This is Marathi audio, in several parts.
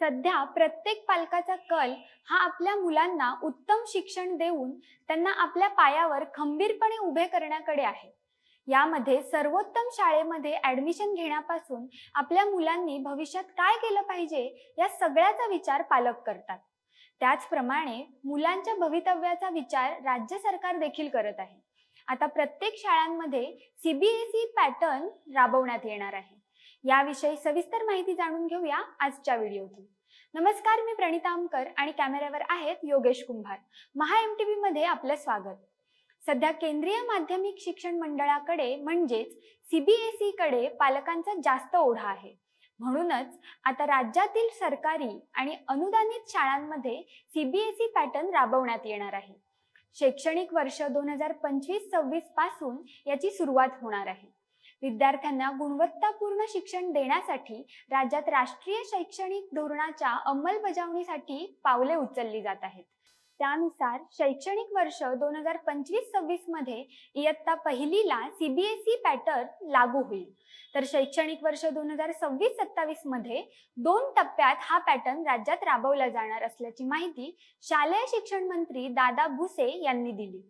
सध्या प्रत्येक पालकाचा कल हा आपल्या मुलांना उत्तम शिक्षण देऊन त्यांना आपल्या पायावर खंबीरपणे उभे करण्याकडे आहे. यामध्ये सर्वोत्तम शाळेमध्ये ऍडमिशन घेण्यापासून आपल्या मुलांनी भविष्यात काय केलं पाहिजे या सगळ्याचा विचार पालक करतात. त्याचप्रमाणे मुलांच्या भवितव्याचा विचार राज्य सरकार देखील करत आहे. आता प्रत्येक शाळांमध्ये सीबीएसई पॅटर्न राबवण्यात येणार आहे. याविषयी सविस्तर माहिती जाणून घेऊया आजच्या व्हिडिओतून. नमस्कार मी प्रणिता आमकर आणि कॅमेऱ्यावर आहेत Yogesh Kumbhar. Maha M T V मध्ये आपलं स्वागत. सध्या केंद्रीय माध्यमिक शिक्षण मंडळाकडे म्हणजेच सीबीएसई कडे पालकांचा जास्त ओढा आहे. म्हणूनच आता राज्यातील सरकारी आणि अनुदानित शाळांमध्ये सीबीएसई पॅटर्न राबवण्यात येणार आहे. शैक्षणिक वर्ष दोन हजार पंचवीस सव्वीसपासून याची सुरुवात होणार आहे. विद्यार्थ्यांना गुणवत्तापूर्ण शिक्षण देण्यासाठी राज्यात राष्ट्रीय शैक्षणिक धोरणाच्या अंमलबजावणीसाठी पावले उचलली जात आहेत. त्यानुसार शैक्षणिक वर्ष दोन हजार पंचवीस सव्वीसमध्ये इयत्ता पहिलीला सीबीएसई पॅटर्न लागू होईल. तर शैक्षणिक वर्ष दोन हजार सव्वीस सत्तावीसमध्ये दोन टप्प्यात हा पॅटर्न राज्यात राबवला जाणार असल्याची माहिती शालेय शिक्षण मंत्री दादा भुसे यांनी दिली.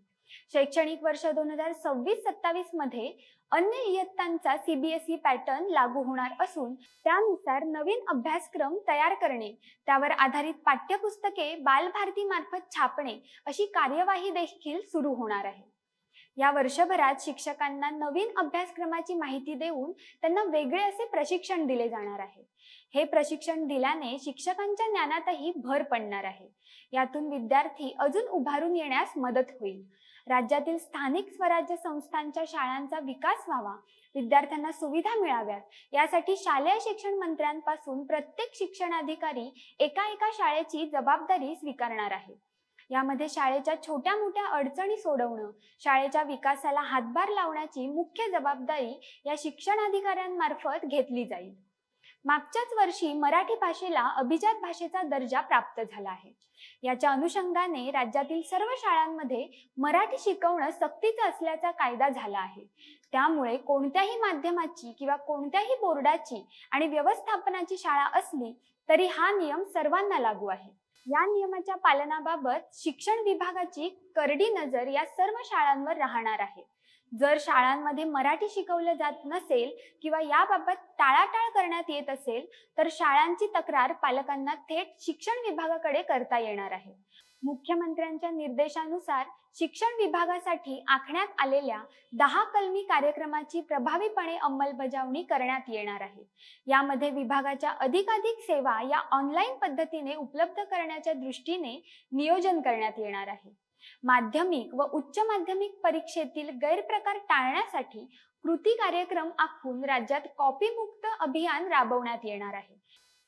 शैक्षणिक वर्ष दोन हजार सव्वीस सत्तावीसमध्ये अन्य इयत्तांचा सीबीएसई पॅटर्न लागू होणार असून त्यानुसार नवीन अभ्यासक्रम तयार करणे त्यावर आधारित पाठ्यपुस्तके बालभारती मार्फत छापणे अशी कार्यवाही देखील सुरू होणार आहे. या वर्षभरात शिक्षकांना नवीन अभ्यासक्रमाची माहिती देऊन त्यांना वेगळे असे प्रशिक्षण दिले जाणार आहे. हे प्रशिक्षण दिल्याने शिक्षकांच्या ज्ञानातही भर पडणार आहे. यातून विद्यार्थी अजून उभारून येण्यास मदत होईल. राज्यातील स्थानिक स्वराज्य संस्थांच्या शाळांचा विकास व्हावा विद्यार्थ्यांना सुविधा मिळाव्यात यासाठी शालेय शिक्षण मंत्र्यांपासून प्रत्येक शिक्षणाधिकारी एका एका शाळेची जबाबदारी स्वीकारणार आहे. यामध्ये शाळेच्या छोट्या मोठ्या अडचणी सोडवणं शाळेच्या विकासाला हातभार लावण्याची मुख्य जबाबदारी या शिक्षणाधिकाऱ्यांमार्फत घेतली जाईल. मागच्याच वर्षी मराठी भाषेला अभिजात भाषेचा दर्जा प्राप्त झाला आहे. याच्या अनुषंगाने राज्यातील सर्व शाळांमध्ये मराठी शिकवणं सक्तीचं असल्याचा कायदा झाला आहे. त्यामुळे कोणत्याही माध्यमाची किंवा कोणत्याही बोर्डाची आणि व्यवस्थापनाची शाळा असली तरी हा नियम सर्वांना लागू आहे. या नियमाच्या पालनाबाबत शिक्षण विभागाची करडी नजर या सर्व शाळांवर राहणार आहे. जर शाळांमध्ये मराठी शिकवलं जात नसेल किंवा याबाबत टाळाटाळ करण्यात येत असेल तर शाळांची तक्रार पालकांना थेट शिक्षण विभागाकडे करता येणार आहे. मुख्यमंत्र्यांच्या निर्देशानुसार शिक्षण विभागासाठी आखण्यात आलेल्या दहा कलमी कार्यक्रमाची प्रभावीपणे अंमलबजावणी करण्यात येणार आहे. यामध्ये विभागाच्या अधिकाधिक सेवा या ऑनलाईन पद्धतीने उपलब्ध करण्याच्या दृष्टीने नियोजन करण्यात येणार आहे. माध्यमिक व उच्च माध्यमिक परीक्षेतील गैरप्रकार टाळण्यासाठी कृती कार्यक्रम आखून राज्यात कॉपीमुक्त अभियान राबवण्यात येणार आहे.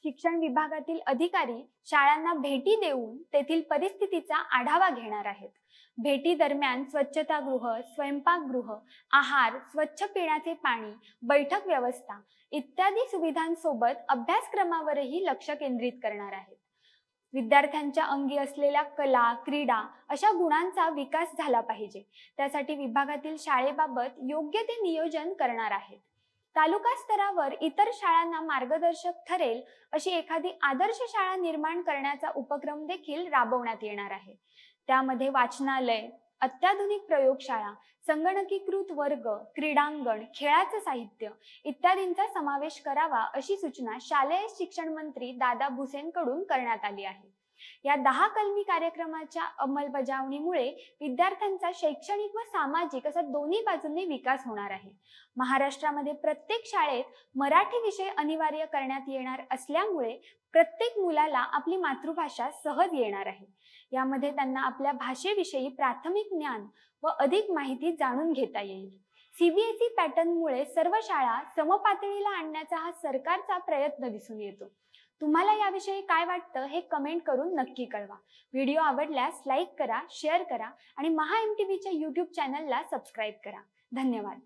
शिक्षण विभागातील अधिकारी शाळांना भेटी देऊन तेथील परिस्थितीचा आढावा घेणार आहेत. भेटी दरम्यान स्वच्छतागृह स्वयंपाकगृह आहार स्वच्छ पिण्याचे पाणी बैठक व्यवस्था इत्यादी सुविधांसोबत अभ्यासक्रमावरही लक्ष केंद्रित करणार आहेत. विद्यार्थ्यांच्या अंगी असलेल्या कला क्रीडा अशा गुणांचा विकास झाला पाहिजे. त्यासाठी विभागातील शाळेबाबत योग्य ते नियोजन करणार आहेत. तालुका स्तरावर इतर शाळांना मार्गदर्शक ठरेल अशी एखादी आदर्श शाळा निर्माण करण्याचा उपक्रम देखील राबवण्यात येणार आहे. त्यामध्ये वाचनालय अत्याधुनिक प्रयोगशाळा संगणकीकृत वर्ग क्रीडांगण खेळाचं साहित्य इत्यादींचा समावेश करावा अशी सूचना शालेय शिक्षण मंत्री दादा भुसेंकडून करण्यात आली आहे. या दहा कलमी कार्यक्रमाच्या अंमलबजावणीमुळे विद्यार्थ्यांचा शैक्षणिक व सामाजिक असा दोन्ही बाजूंनी विकास होणार आहे. महाराष्ट्रामध्ये प्रत्येक शाळेत मराठी विषय अनिवार्य करण्यात येणार असल्यामुळे प्रत्येक मुलाला आपली मातृभाषा सहज येणार आहे. यामध्ये त्यांना आपल्या भाषेविषयी प्राथमिक ज्ञान व अधिक माहिती जाणून घेता येईल. सीबीएसई पॅटर्नमुळे सर्व शाळा समपातळीला आणण्याचा हा सरकारचा प्रयत्न दिसून येतो. तुम्हाला याविषयी काय वाटतं हे कमेंट करून नक्की कळवा. व्हिडिओ आवडल्यास लाईक करा शेअर करा आणि महा एम टी व्हीच्या यूट्यूब चॅनलला सबस्क्राईब करा. धन्यवाद.